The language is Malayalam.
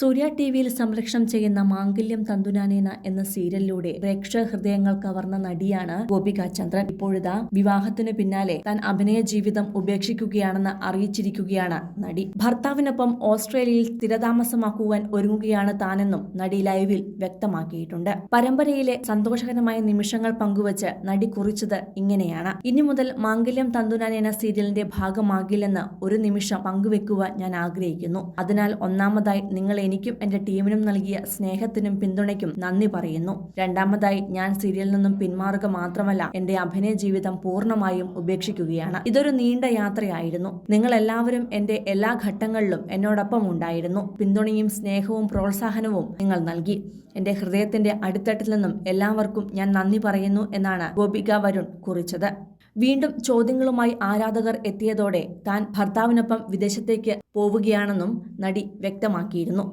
സൂര്യ ടി വിയിൽ സംരക്ഷണം ചെയ്യുന്ന മാംഗല്യം തന്തുനാനേന എന്ന സീരിയലിലൂടെ പ്രേക്ഷക ഹൃദയങ്ങൾ കവർന്ന നടിയാണ് ഗോപിക ചന്ദ്രൻ. ഇപ്പോഴിതാ വിവാഹത്തിനു പിന്നാലെ താൻ അഭിനയ ജീവിതം ഉപേക്ഷിക്കുകയാണെന്ന് അറിയിച്ചിരിക്കുകയാണ് നടി. ഭർത്താവിനൊപ്പം ഓസ്ട്രേലിയയിൽ സ്ഥിരതാമസമാക്കുവാൻ ഒരുങ്ങുകയാണ് താനെന്നും നടി ലൈവിൽ വ്യക്തമാക്കിയിട്ടുണ്ട്. പരമ്പരയിലെ സന്തോഷകരമായ നിമിഷങ്ങൾ പങ്കുവച്ച് നടി കുറിച്ചത് ഇങ്ങനെയാണ്. ഇനി മുതൽ മാംഗല്യം തന്തുനാനേന സീരിയലിന്റെ ഭാഗമാകില്ലെന്ന് ഒരു നിമിഷം പങ്കുവെക്കുവാൻ ഞാൻ ആഗ്രഹിക്കുന്നു. അതിനാൽ ഒന്നാമതായി നിങ്ങൾ എനിക്കും എന്റെ ടീമിനും നൽകിയ സ്നേഹത്തിനും പിന്തുണയ്ക്കും നന്ദി പറയുന്നു. രണ്ടാമതായി ഞാൻ സീരിയലിൽ നിന്നും പിന്മാറുക മാത്രമല്ല എന്റെ അഭിനയ ജീവിതം പൂർണമായും ഉപേക്ഷിക്കുകയാണ്. ഇതൊരു നീണ്ട യാത്രയായിരുന്നു. നിങ്ങൾ എല്ലാവരും എന്റെ എല്ലാ ഘട്ടങ്ങളിലും എന്നോടൊപ്പം ഉണ്ടായിരുന്നു. പിന്തുണയും സ്നേഹവും പ്രോത്സാഹനവും നിങ്ങൾ നൽകി. എന്റെ ഹൃദയത്തിന്റെ അടിത്തട്ടിൽ നിന്നും എല്ലാവർക്കും ഞാൻ നന്ദി പറയുന്നു എന്നാണ് ഗോപിക വരുൺ കുറിച്ചത്. വീണ്ടും ചോദ്യങ്ങളുമായി ആരാധകർ എത്തിയതോടെ താൻ ഭർത്താവിനൊപ്പം വിദേശത്തേക്ക് പോവുകയാണെന്നും നടി വ്യക്തമാക്കിയിരുന്നു.